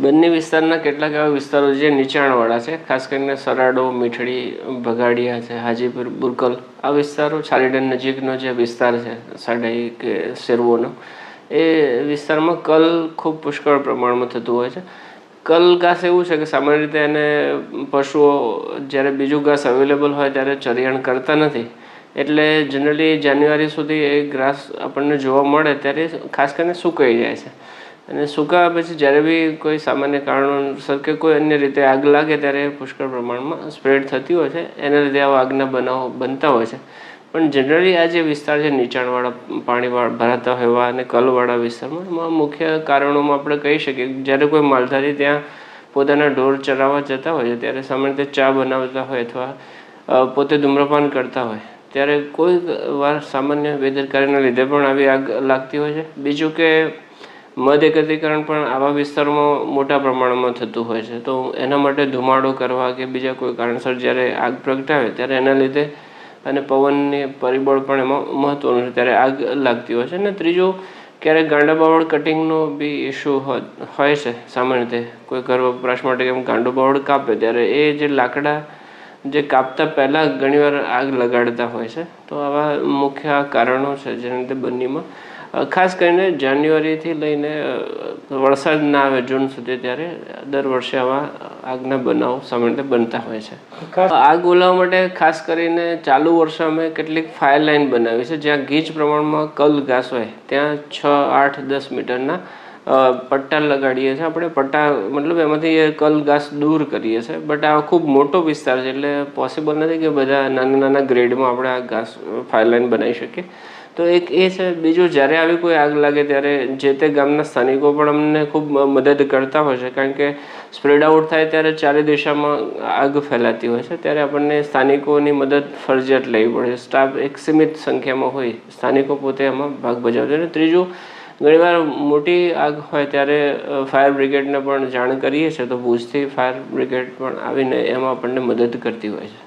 બંને વિસ્તારના કેટલાક એવા વિસ્તારો જે નીચાણવાળા છે, ખાસ કરીને સરાડો, મીઠડી, ભગાડિયા છે, હાજીપુર, બુરકલ. આ વિસ્તારો છાલીડન નજીકનો જે વિસ્તાર છે સાડાઈ કે શેરવોનો, એ વિસ્તારમાં કલ ખૂબ પુષ્કળ પ્રમાણમાં થતું હોય છે. કલ ઘાસ એવું છે કે સામાન્ય રીતે એને પશુઓ જ્યારે બીજું ઘાસ અવેલેબલ હોય ત્યારે ચરિયાણ કરતા નથી. એટલે જનરલી જાન્યુઆરી સુધી એ ઘાસ આપણને જોવા મળે ત્યારે ખાસ કરીને સુકાઈ જાય છે. અને સુકાવા પછી જ્યારે બી કોઈ સામાન્ય કારણોસર કે કોઈ અન્ય રીતે આગ લાગે ત્યારે પુષ્કળ પ્રમાણમાં સ્પ્રેડ થતી હોય છે. એના લીધે આવા આગના બનાવો બનતા હોય છે. પણ જનરલી આ જે વિસ્તાર છે, નીચાણવાળા પાણીવાળા ભરાતા હોય અને કલવાળા વિસ્તારમાં, એમાં મુખ્ય કારણોમાં આપણે કહી શકીએ જ્યારે કોઈ માલધારી ત્યાં પોતાના ઢોર ચરાવવા જતા હોય છે, ત્યારે સામાન્ય રીતે ચા બનાવતા હોય અથવા પોતે ધૂમ્રપાન કરતા હોય, ત્યારે કોઈ વાર સામાન્ય બેદરકારીના લીધે પણ આવી આગ લાગતી હોય છે. બીજું કે મધ એકત્રીકરણ પણ આવા વિસ્તારોમાં મોટા પ્રમાણમાં થતું હોય છે. તો એના માટે ધુમાડો કરવા કે બીજા કોઈ કારણસર જ્યારે આગ પ્રગટાવે ત્યારે એના લીધે અને પવનની પરિબળ પણ એમાં મહત્ત્વનું છે. ત્યારે આગ લાગતી હોય છે. અને ત્રીજું, ક્યારેક ગાંડા બાવળ કટિંગનો બી ઇસ્યુ હોય છે. સામાન્ય રીતે કોઈ ઘર વપરાશ માટે કેમ ગાંડો બાવળ કાપે ત્યારે એ જે લાકડા જે કાપતા પહેલાં ઘણીવાર આગ લગાડતા હોય છે. તો આવા મુખ્ય કારણો છે જેના લીધે બંનેમાં ખાસ કરીને જાન્યુઆરીથી લઈને વરસાદ ના આવે જૂન સુધી ત્યારે દર વર્ષે આવા આગના બનાવો સામાન્ય રીતે બનતા હોય છે. આગ ઓલાવવા માટે ખાસ કરીને ચાલુ વર્ષે અમે કેટલીક ફાયર લાઇન બનાવી છે જ્યાં ગીચ પ્રમાણમાં કલ ઘાસ હોય ત્યાં છ આઠ દસ મીટરના પટ્ટા લગાડીએ છીએ આપણે. પટ્ટા મતલબ એમાંથી એ કલ ઘાસ દૂર કરીએ છીએ. બટ આ ખૂબ મોટો વિસ્તાર છે એટલે પોસિબલ નથી કે બધા નાના નાના ગ્રેડમાં આપણે આ ઘાસ ફાયર લાઇન બનાવી શકીએ. તો એક એ છે, બીજું જ્યારે આવી કોઈ આગ લાગે ત્યારે જે તે ગામના સ્થાનિકો પણ અમને ખૂબ મદદ કરતા હોય છે. કારણ કે સ્પ્રેડ આઉટ થાય ત્યારે ચારે દિશામાં આગ ફેલાતી હોય છે. ત્યારે આપણને સ્થાનિકોની મદદ ફરજિયાત લેવી પડે છે. સ્ટાફ એક સીમિત સંખ્યામાં હોય, સ્થાનિકો પોતે એમાં ભાગ ભજવશે અને ત્રીજું ઘણીવાર મોટી આગ હોય ત્યારે ફાયર બ્રિગેડને પણ જાણ કરીએ છીએ તો ભુજથી ફાયર બ્રિગેડ પણ આવીને એમાં આપણને મદદ કરતી હોય છે.